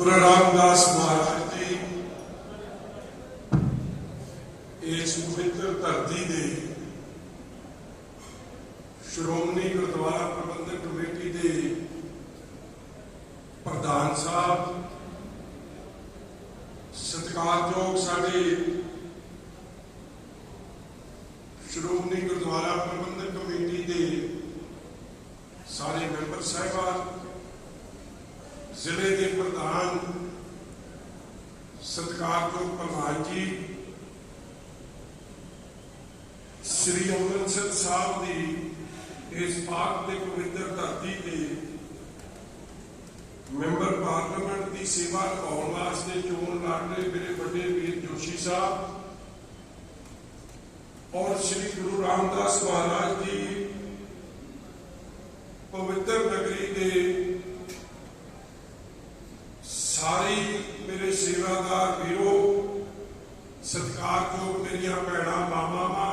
ਗੁਰੂ ਰਾਮਦਾਸ ਮਹਾਰਾਜ ਜੀ, ਇਸ ਪਵਿੱਤਰ ਧਰਤੀ ਦੇ ਸ਼੍ਰੋਮਣੀ ਗੁਰਦੁਆਰਾ ਪ੍ਰਬੰਧਕ ਕਮੇਟੀ ਦੇ ਪ੍ਰਧਾਨ ਸਾਹਿਬ, ਸਤਿਕਾਰਯੋਗ ਸਾਡੇ ਸ਼੍ਰੋਮਣੀ ਗੁਰਦੁਆਰਾ ਪ੍ਰਬੰਧਕ ਕਮੇਟੀ ਦੇ ਸਾਰੇ ਮੈਂਬਰ ਸਾਹਿਬਾਨ ਜ਼ਿਲ੍ਹੇ ਦੇ ਪ੍ਰਧਾਨ ਸਤਿਕਾਰਯੋਗ ਪ੍ਰਧਾਨ ਜੀ ਸ੍ਰੀ ਅੰਮ੍ਰਿਤਸਰ ਸਾਹਿਬ ਦੀ ਇਸ ਪਾਕ ਦੇ ਪਵਿੱਤਰ ਧਰਤੀ ਤੇ ਮੈਂਬਰ ਪਾਰਲੀਮੈਂਟ ਦੀ ਸੇਵਾ ਨਿਭਾਉਣ ਵਾਸਤੇ ਚੋਣ ਲੜ ਰਹੇ ਮੇਰੇ ਵੱਡੇ ਵੀਰ ਜੋਸ਼ੀ ਸਾਹਿਬ ਔਰ ਸ੍ਰੀ ਗੁਰੂ ਰਾਮਦਾਸ ਮਹਾਰਾਜ ਜੀ ਪਵਿੱਤਰ ਨਗਰੀ ਦੇ ਸਾਰੇ ਮੇਰੇ ਸੇਵਾਦਾਰ ਵੀਰੋ ਸਤਿਕਾਰਯੋਗ ਮੇਰੀਆਂ ਭੈਣਾਂ ਮਾਵਾਂ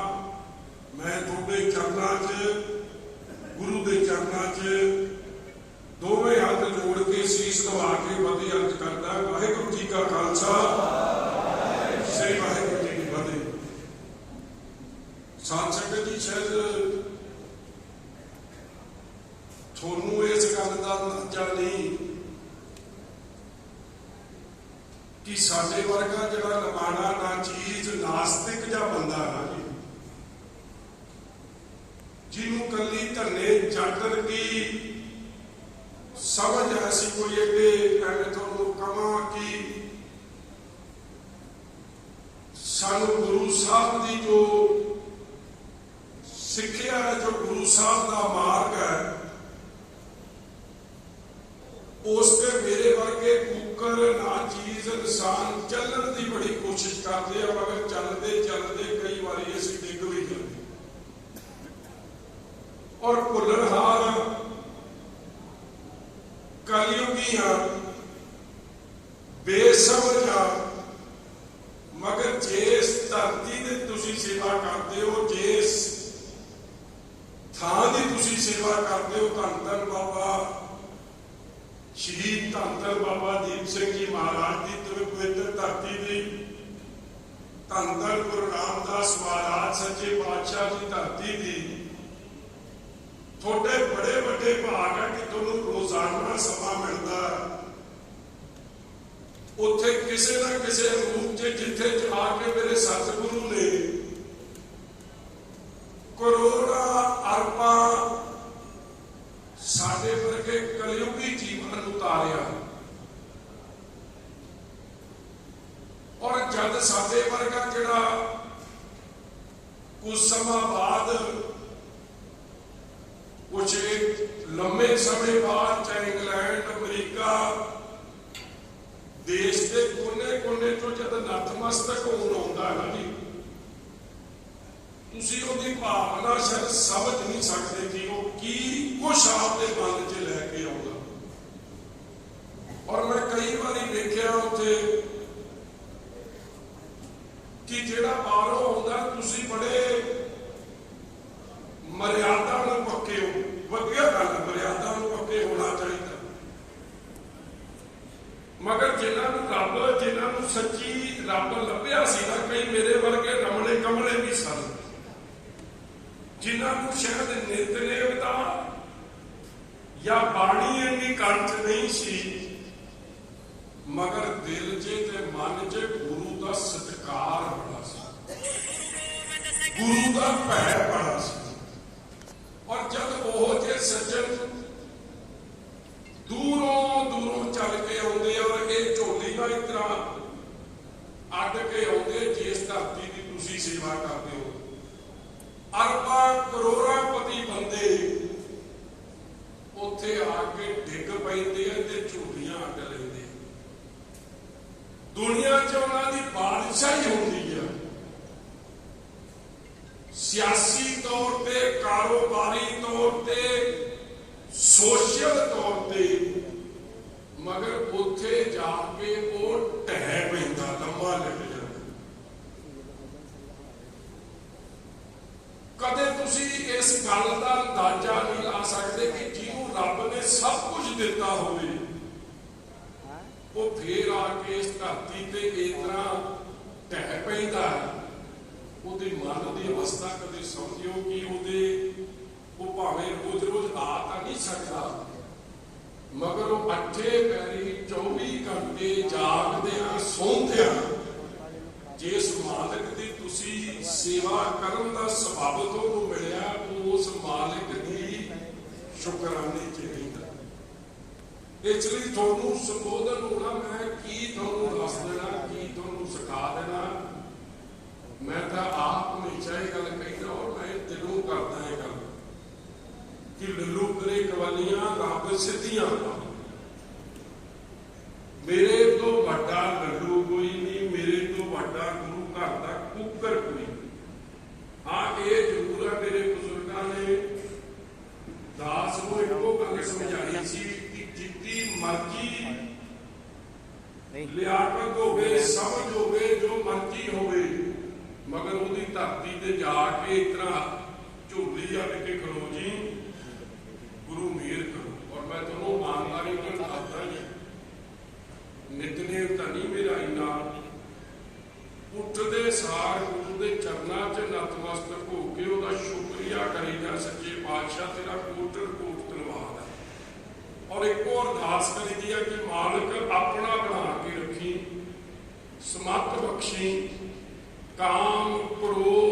ਮੈਂ ਤੁਹਾਡੇ ਚਰਨਾਂ 'ਚ ਗੁਰੂ ਦੇ ਚਰਨਾਂ 'ਚ ਦੋਵੇਂ ਹੱਥ ਜੋੜ ਕੇ ਸੀਸ ਨਵਾ ਕੇ ਵਧੀ ਅਰਜ ਕਰਦਾ ਵਾਹਿਗੁਰੂ ਜੀ ਕਾ ਖਾਲਸਾ ਸ੍ਰੀ ਵਾਹਿਗੁਰੂ ਜੀ ਕੀ ਫਤਿਹ ਸਾਧ ਸੰਗਤ ਜੀ ਸ਼ਾਇਦ ਤੁਹਾਨੂੰ ਇਸ ਗੱਲ ਦਾ ਅੰਦਾਜ਼ਾ ਨਹੀਂ ਕਿ ਸਾਡੇ ਵਰਗਾ ਜਿਹੜਾ ਲਮਾਣਾ ਨਾ ਚੀਜ਼, ਨਾਸਤਿਕ ਜਾਂ ਬੰਦਾ ਨਾ ਜੀ, ਜਿਹਨੂੰ ਕੱਲੀ ਧੰਨੇ ਜੱਟਨ ਕੀ ਸਮਝ ਐਸੀ ਕੋਈ ਇਹਦੇ ਮੈਂ ਤੁਹਾਨੂੰ ਕਹਾਂ ਕਿ ਸਾਨੂੰ ਗੁਰੂ ਸਾਹਿਬ ਦੀ ਜੋ ਸਿੱਖਿਆ ਹੈ ਜੋ ਗੁਰੂ ਸਾਹਿਬ ਦਾ ਮਾਰਗ ਹੈ, ਉਸ ਤੇ ਮੇਰੇ ਵਰਗੇ ਕੁੱਕਰ ਨਾ ਚੀਜ਼ ਇਨਸਾਨ ਚੱਲਣ ਦੀ ਬੜੀ ਕੋਸ਼ਿਸ਼ ਕਰਦੇ ਆ, ਮਗਰ ਚੱਲਦੇ ਚੱਲਦੇ ਕਈ ਵਾਰੀ ਅਸੀਂ ਡਿੱਗ ਵੀ ਜਾਂਦੇ ਔਰ ਭੁੱਲਣਹਾਰ ਕਲਯੁਗੀਆਂ ਬੇਸਮਝ ਆ ਮਗਰ ਜਿਸ ਧਰਤੀ ਦੇ ਤੁਸੀਂ ਸੇਵਾ ਕਰਦੇ ਹੋ ਜਿਸ ਥਾਂ ਦੀ ਤੁਸੀਂ ਸੇਵਾ ਕਰਦੇ ਹੋ, ਧੰਨ ਧੰਨ ਬਾਬਾ ਸ਼ਹੀਦ ਧੰਨ ਧੰਨ ਬਾਬਾ ਦੀਪ ਸਿੰਘ ਜੀ ਮਹਾਰਾਜ ਦੀ ਤੁਰ ਪਵਿੱਤਰ ਧਰਤੀ ਦੀ ਧੰਨ ਧੰਨ ਗੁਰੂ ਰਾਮਦਾਸ ਮਹਾਰਾਜ, ਸੱਚੇ ਪਾਤਸ਼ਾਹ ਦੀ ਧਰਤੀ ਦੀ ਤੁਹਾਡੇ ਬੜੇ ਵੱਡੇ ਭਾਗ ਹੈ ਕਿ ਤੁਹਾਨੂੰ ਰੋਜ਼ਾਨਾ ਸਮਾਂ ਮਿਲਦਾ ਹੈ। ਉੱਥੇ ਕਿਸੇ ਨਾ ਕਿਸੇ ਰੂਪ 'ਚ ਜਿੱਥੇ ਜਾ ਕੇ ਮੇਰੇ ਸਤਿਗੁਰੂ ਨੇ ਕਰੋੜਾਂ ਅਰਬਾਂ ਸਾਡੇ ਵਰਗੇ ਕਲਯੁਗੀ ਜੀਵਨ ਨੂੰ ਉਤਾਰਿਆ ਔਰ ਜਦ ਸਾਡੇ ਵਰਗਾ ਜਿਹੜਾ ਕੁਝ ਸਮਾਂ ਬਾਅਦ ਕੁਝ ਲੰਮੇ ਸਮੇਂ ਬਾਅਦ ਚਾਹੇ ਇੰਗਲੈਂਡ ਅਮਰੀਕਾ ਦੇਸ਼ ਦੇ ਕੋਨੇ-ਕੋਨੇ ਤੋਂ ਜਦ ਨਤਮਸਤਕ ਹੋਣ ਆਉਂਦਾ ਹੈ ਨਾ ਜੀ ਤੁਸੀਂ ਉਹਦੀ ਭਾਵਨਾ ਸ਼ਾਇਦ ਸਮਝ ਨਹੀਂ ਸਕਦੇ ਕਿ ਉਹ ਕੀ ਕੁਛ ਆਪਦੇ ਮਨ 'ਚ ਲੈ ਕੇ ਆਉਂਦਾ ਔਰ ਮੈਂ ਕਈ ਵਾਰੀ ਵੇਖਿਆ ਉੱਥੇ ਕਿ ਜਿਹੜਾ ਬਾਹਰੋਂ ਆਉਂਦਾ ਤੁਸੀਂ ਬੜੇ ਮਰਿਆਦਾ ਨੂੰ ਪੱਕੇ ਹੋ। ਵਧੀਆ ਗੱਲ, ਮਰਿਆਦਾ ਨੂੰ ਪੱਕੇ ਹੋਣਾ ਚਾਹੀਦਾ। ਮਗਰ ਜਿਨ੍ਹਾਂ ਨੂੰ ਰੱਬ, ਜਿਨ੍ਹਾਂ ਨੂੰ ਸੱਚੀ ਰੱਬ ਲੱਭਿਆ ਸੀ ਨਾ, ਕਈ ਮੇਰੇ ਵਰਗੇ ਰਮਲੇ ਕਮਲੇ ਵੀ ਸਨ। ਜਿਨ੍ਹਾਂ ਨੂੰ ਸ਼ਾਇਦ ਨਿਤਨੇਮ ਦਾ ਜਾਂ ਬਾਣੀ ਇੰਨੀ ਕੰਠ ਨਹੀਂ ਸੀ, ਮਗਰ ਦਿਲ 'ਚ ਤੇ ਮਨ 'ਚ ਗੁਰੂ ਦਾ ਸਤਿਕਾਰ ਗੁਰੂ ਦਾ ਭੈ ਬੜਾ ਸੀ। ਔਰ ਜਦ ਉਹ ਜੇ ਸੱਜਣ ਦੂਰੋਂ ਦੂਰੋਂ ਚੱਲ ਕੇ ਆਉਂਦੇ ਔਰ ਇਹ ਝੋਲੀ ਦਾ ਇਸ ਅੱਡ ਕੇ ਆਉਂਦੇ, ਜਿਸ ਧਰਤੀ ਦੀ ਤੁਸੀਂ ਸੇਵਾ ਕਰਦੇ ਹੋ। ਅਰਬਾਂ ਕਰੋੜਾਂ ਪਤੀ ਬੰਦੇ ਉੱਥੇ ਆ ਕੇ ਡਿੱਗ ਪੈਂਦੇ ਆ ਤੇ ਝੋਲੀਆਂ ਅੱਡ ਲੈਂਦੇ ਦੁਨੀਆ 'ਚ ਉਹਨਾਂ ਦੀ ਬਾਦਸ਼ਾਹੀ ਹੁੰਦੀ। ਸਿਆਸੀ ਤੌਰ ਤੇ, ਕਾਰੋਬਾਰੀ ਤੌਰ ਤੇ, ਸੋਸ਼ਲ ਤੌਰ ਤੇ। ਮਗਰ ਉੱਥੇ ਜਾ ਕੇ ਉਹ ਢਹਿ ਪੈਂਦਾ ਲੰਮਾ ਲੱਗ ਜਾਂਦਾ। ਕਦੇ ਤੁਸੀਂ ਇਸ ਗੱਲ ਦਾ ਅੰਦਾਜ਼ਾ ਨਹੀਂ ਲਾ ਸਕਦੇ ਕਿ ਜਿਹਨੂੰ ਰੱਬ ਨੇ ਸਭ ਕੁਝ ਦਿੱਤਾ ਹੋਵੇ, ਉਹ ਫੇਰ ਆ ਕੇ ਇਸ ਧਰਤੀ ਤੇ ਇਸ ਤਰ੍ਹਾਂ ਢਹਿ ਪੈਂਦਾ ਹੈ। ਉਹਦੇ ਮਨ ਦੀ ਅਵਸਥਾ ਕਦੇ ਸਮਝਿਓ ਕਿ ਉਹਦੇ ਉਹ ਭਾਵੇਂ ਰੋਜ਼ ਰੋਜ਼ ਆ ਤਾਂ ਨਹੀਂ ਸਕਦਾ? ਮਗਰ ਉਹ ਅੱਠੇ ਪੈਰੀ 24 ਘੰਟੇ ਜਾਗਦਿਆਂ ਸੌਂਦਿਆਂ ਜਿਸ ਮਾਲਕ ਦੀ ਤੁਸੀਂ ਸੇਵਾ ਕਰਨ ਦਾ ਸਬਬ ਤੁਹਾਨੂੰ ਮਿਲਿਆ, ਉਸ ਮਾਲਕ ਦੀ ਸ਼ੁਕਰਾਨੇ ਚ ਇਸ ਲਈ ਤੁਹਾਨੂੰ ਸੰਬੋਧਨ ਹੋਣਾ, ਮੈਂ ਕੀ ਤੁਹਾਨੂੰ ਦੱਸ ਦੇਣਾ, ਕੀ ਤੁਹਾਨੂੰ ਸਿਖਾ ਦੇਣਾ ਮੈਂ ਤਾਂ ਆਪ ਹਮੇਸ਼ਾ ਇਹ ਗੱਲ ਕਹਿੰਦਾ ਔਰ ਮੈਂ ਦਿਲੋਂ ਕਰਦਾ ਇਹ ਗੱਲ ਕਿ ਲੱਲੂ ਕਰੇ ਕਵਾਲੀਆਂ, ਰੱਬ ਸਿੱਧੀਆਂ ਪਾਵੇ। ਮੇਰੇ ਤੋਂ ਵੱਡਾ ਲੱਲੂ ਕੋਈ ਨਹੀਂ ਮੇਰੇ ਤੋਂ ਵੱਡਾ ਗੁਰੂ ਘਰ ਦਾ ਕੁੱਕਰ ਕੋਈ ਨਹੀਂ ਹਾਂ ਇਹ ਜ਼ਰੂਰ ਹੈ ਮੇਰੇ ਬਜ਼ੁਰਗਾਂ ਨੇ ਦਾਸ ਨੂੰ ਇੱਕੋ ਗੱਲ ਸਮਝਾਈ ਸੀ ਕਿ ਜਿੱਤੀ ਮਰਜ਼ੀ ਨਹੀਂ ਲਿਆਕਤ ਹੋਵੇ ਸਮਝ ਹੋਵੇ ਜੋ ਮਰਜ਼ੀ ਹੋਵੇ ਮਗਰ ਉਹਦੀ ਧਰਤੀ ਤੇ ਜਾ ਕੇ ਇਤਨਾ ਝੋਲੀ ਅੱਡ ਕੇ ਖਲੋ ਜੀ, ਗੁਰੂ ਮੇਰ ਕਰੋ। ਔਰ ਮੈਂ ਤੁਹਾਨੂੰ ਇਮਾਨਦਾਰੀ ਨਾਲ ਦੱਸਦਾ ਜੀ, ਨਿਤਨੇਮ ਤਾਂ ਨਹੀਂ ਮੇਰਾ ਇੰਨਾ। ਉੱਠਦੇ ਸਾਰ ਗੁਰੂ ਦੇ ਚਰਨਾਂ 'ਚ ਨਤਮਸਤਕ ਹੋ ਕੇ ਉਹਦਾ ਸ਼ੁਕਰੀਆ ਕਰੀਦਾ ਸੱਚੇ ਪਾਤਸ਼ਾਹ ਤੇਰਾ ਕੋਟਰ ਕੋਟ ਧੰਨਵਾਦ ਹੈ ਔਰ ਇੱਕ ਹੋਰ ਅਰਦਾਸ ਕਰੀਦੀ ਹੈ ਕਿ ਮਾਲਕ ਆਪਣਾ ਬਣਾ ਕੇ ਰੱਖੀ, ਸਮੱਤ ਬਖਸ਼ੀ काम क्रोध